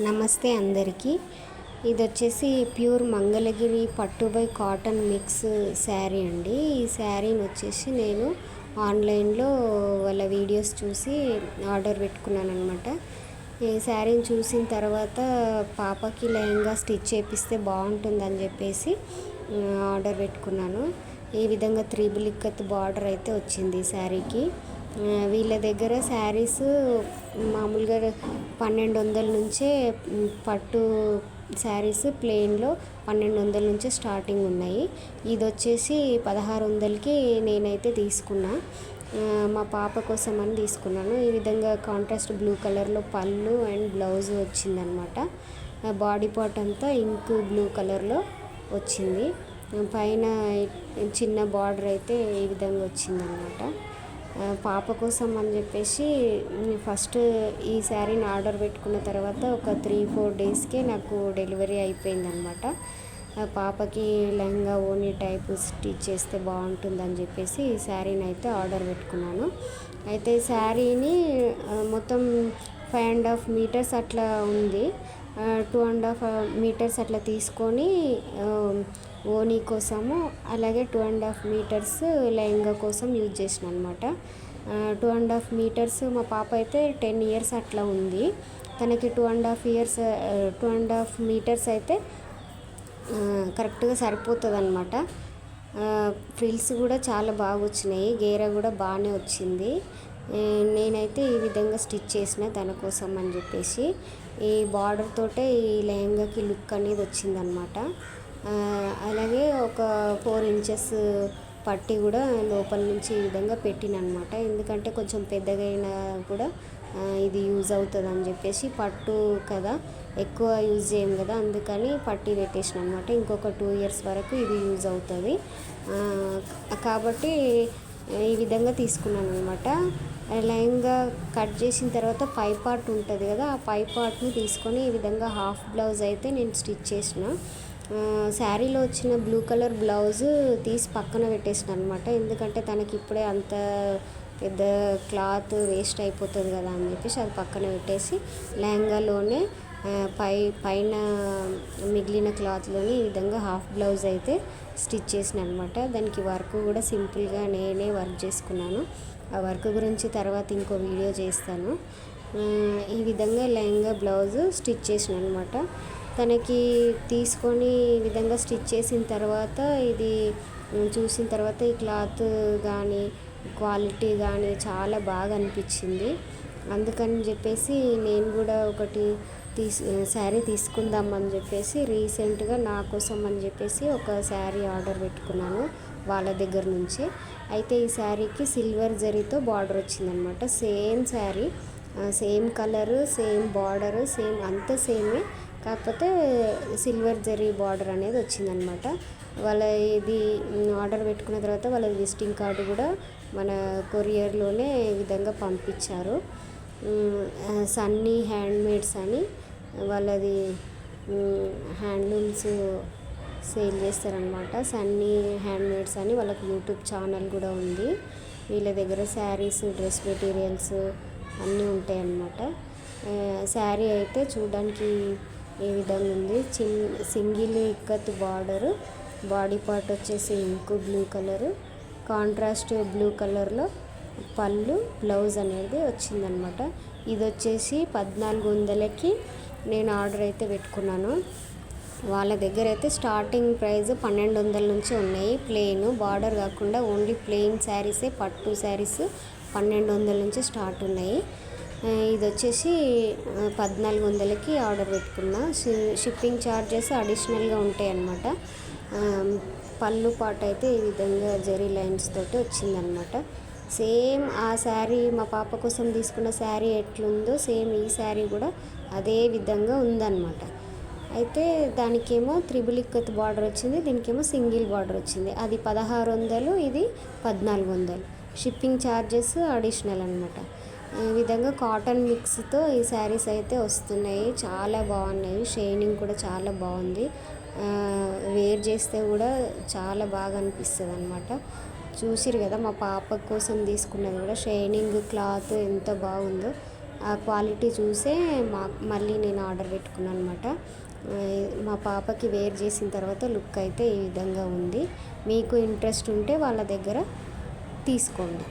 నమస్తే అందరికీ. ఇది వచ్చేసి ప్యూర్ మంగళగిరి పట్టుబై కాటన్ మిక్స్ శారీ అండి. ఈ శారీని వచ్చేసి నేను ఆన్లైన్లో వాళ్ళ వీడియోస్ చూసి ఆర్డర్ పెట్టుకున్నాను అనమాట ఈ శారీని చూసిన తర్వాత పాపకి లెహంగా స్టిచ్ చేపిస్తే బాగుంటుందని చెప్పేసి ఆర్డర్ పెట్టుకున్నాను. ఈ విధంగా త్రిబుల్ ఇక్కత్ బార్డర్ అయితే వచ్చింది ఈ శారీకి. వీళ్ళ దగ్గర శారీస్ మామూలుగా పన్నెండు వందల నుంచే పట్టు శారీస్ ప్లెయిన్లో పన్నెండు వందల నుంచే స్టార్టింగ్ ఉన్నాయి. ఇది వచ్చేసి పదహారు వందలకి నేనైతే తీసుకున్నా. మా పాప కోసం అని తీసుకున్నాను. ఈ విధంగా కాంట్రాస్ట్ బ్లూ కలర్లో పళ్ళు అండ్ బ్లౌజ్ వచ్చిందనమాట. బాడీ పార్ట్ అంతా ఇంక్ బ్లూ కలర్లో వచ్చింది. పైన చిన్న బార్డర్ అయితే ఈ విధంగా వచ్చిందనమాట. పాప కోసం అని చెప్పేసి ఫస్ట్ ఈ శారీని ఆర్డర్ పెట్టుకున్న తర్వాత ఒక త్రీ ఫోర్ డేస్కే నాకు డెలివరీ అయిపోయిందనమాట పాపకి లెహంగా ఓని టైప్ స్టిచ్ చేస్తే బాగుంటుందని చెప్పేసి ఈ శారీని అయితే ఆర్డర్ పెట్టుకున్నాను. అయితే శారీని మొత్తం ఫైవ్ అండ్ హాఫ్ మీటర్స్ అట్లా ఉంది. టూ అండ్ హాఫ్ మీటర్స్ అట్లా తీసుకొని um, ఓనీ కోసము అలాగే two and half meters lehenga కోసం యూజ్ చేసిన అనమాట టూ అండ్ హాఫ్ మీటర్స్ మా పాప అయితే టెన్ ఇయర్స్ అట్లా ఉంది. తనకి two and half years two and half meters అయితే కరెక్ట్గా సరిపోతుంది అనమాట ఫ్రిల్స్ కూడా చాలా బాగా వచ్చినాయి గేర కూడా బాగానే వచ్చింది. నేనైతే ఈ విధంగా స్టిచ్ చేసిన తన కోసం అని చెప్పేసి ఈ బార్డర్ తోటే ఈ లెహంగాకి లుక్ అనేది వచ్చిందనమాట అలాగే ఒక ఫోర్ ఇంచెస్ పట్టి కూడా లోపల నుంచి ఈ విధంగా పెట్టినమాట ఎందుకంటే కొంచెం పెద్దగా అయినా కూడా ఇది యూజ్ అవుతుంది అని చెప్పేసి పట్టు కదా ఎక్కువ యూజ్ చేయం కదా అందుకని పట్టి పెట్టేసిన అనమాట ఇంకొక టూ ఇయర్స్ వరకు ఇది యూజ్ అవుతుంది. కాబట్టి ఈ విధంగా తీసుకున్నాను అనమాట లైన్గా కట్ చేసిన తర్వాత పై పార్ట్ ఉంటుంది కదా ఆ పై పార్ట్ని తీసుకొని ఈ విధంగా హాఫ్ బ్లౌజ్ అయితే నేను స్టిచ్ చేసిన. శారీలో వచ్చిన బ్లూ కలర్ బ్లౌజ్ తీసి పక్కన పెట్టేసిన అనమాట ఎందుకంటే తనకి ఇప్పుడే అంత పెద్ద క్లాత్ వేస్ట్ అయిపోతుంది కదా అని చెప్పేసి అది పక్కన పెట్టేసి లెహంగాలోనే పై పైన మిగిలిన క్లాత్లోని ఈ విధంగా హాఫ్ బ్లౌజ్ అయితే స్టిచ్ చేసిన అనమాట దానికి వర్క్ కూడా సింపుల్గా నేనే వర్క్ చేసుకున్నాను. ఆ వర్క్ గురించి తర్వాత ఇంకో వీడియో చేస్తాను. ఈ విధంగా లెహంగా బ్లౌజ్ స్టిచ్ చేసిన అనమాట తనకి తీసుకొని ఈ విధంగా స్టిచ్ చేసిన తర్వాత ఇది చూసిన తర్వాత ఈ క్లాత్ కానీ క్వాలిటీ కానీ చాలా బాగా అనిపించింది. అందుకని చెప్పేసి నేను కూడా ఒకటి తీసు శారీ తీసుకుందాం అని చెప్పేసి రీసెంట్గా నా కోసం అని చెప్పేసి ఒక శారీ ఆర్డర్ పెట్టుకున్నాను వాళ్ళ దగ్గర నుంచి. అయితే ఈ శారీకి సిల్వర్ జరీతో బార్డర్ వచ్చిందనమాట. Same sari same colour same border same అంత సేమే. కాకపోతే సిల్వర్ జరీ బార్డర్ అనేది వచ్చిందనమాట. వాళ్ళ ఇది ఆర్డర్ పెట్టుకున్న తర్వాత వాళ్ళ విజిటింగ్ కార్డు కూడా మన కొరియర్లోనే విధంగా పంపించారు. సన్నీ హ్యాండ్మేడ్స్ అని వాళ్ళది హ్యాండ్లూమ్స్ సేల్ చేస్తారనమాట సన్నీ హ్యాండ్మేడ్స్ అని వాళ్ళకి యూట్యూబ్ ఛానల్ కూడా ఉంది. వీళ్ళ దగ్గర శారీస్ డ్రెస్ మెటీరియల్స్ అన్నీ ఉంటాయి అన్నమాట శారీ అయితే చూడడానికి ఏ విధంగా ఉంది? చిన్ single ikat border body part వచ్చేసి ink blue colour contrast blue కలర్లో పళ్ళు బ్లౌజ్ అనేది వచ్చిందనమాట ఇది వచ్చేసి పద్నాలుగు వందలకి నేను ఆర్డర్ అయితే పెట్టుకున్నాను. వాళ్ళ దగ్గర అయితే స్టార్టింగ్ ప్రైస్ పన్నెండు వందల నుంచి ఉన్నాయి. ప్లెయిన్ బార్డర్ కాకుండా ఓన్లీ ప్లెయిన్ శారీసే పట్టు శారీస్ పన్నెండు వందల నుంచి స్టార్ట్ ఉన్నాయి. ఇది వచ్చేసి పద్నాలుగు వందలకి ఆర్డర్ పెట్టుకున్నా. షిప్పింగ్ ఛార్జెస్ అడిషనల్గా ఉంటాయి అన్నమాట పళ్ళు పాట అయితే ఈ విధంగా జరీ లైన్స్ తోటి వచ్చిందనమాట సేమ్ ఆ శారీ మా పాప కోసం తీసుకున్న శారీ ఎట్లుందో సేమ్ ఈ శారీ కూడా అదే విధంగా ఉందన్నమాట. అయితే దానికేమో త్రిబుల్ ఇక్కత్ బార్డర్ వచ్చింది దీనికేమో సింగిల్ బార్డర్ వచ్చింది. అది పదహారు వందలు ఇది పద్నాలుగు వందలు. షిప్పింగ్ ఛార్జెస్ అడిషనల్ అనమాట ఈ విధంగా కాటన్ మిక్స్తో ఈ శారీస్ అయితే వస్తున్నాయి. చాలా బాగున్నాయి. షైనింగ్ కూడా చాలా బాగుంది. వేర్ చేస్తే కూడా చాలా బాగా అనిపిస్తుంది అనమాట చూసిరు కదా మా పాప కోసం తీసుకున్నది కూడా షైనింగ్ క్లాత్ ఎంత బాగుందో. ఆ క్వాలిటీ చూసే మా మళ్ళీ నేను ఆర్డర్ పెట్టుకున్నాను అనమాట మా పాపకి వేర్ చేసిన తర్వాత లుక్ అయితే ఈ విధంగా ఉంది. మీకు ఇంట్రెస్ట్ ఉంటే వాళ్ళ దగ్గర తీసుకోండి.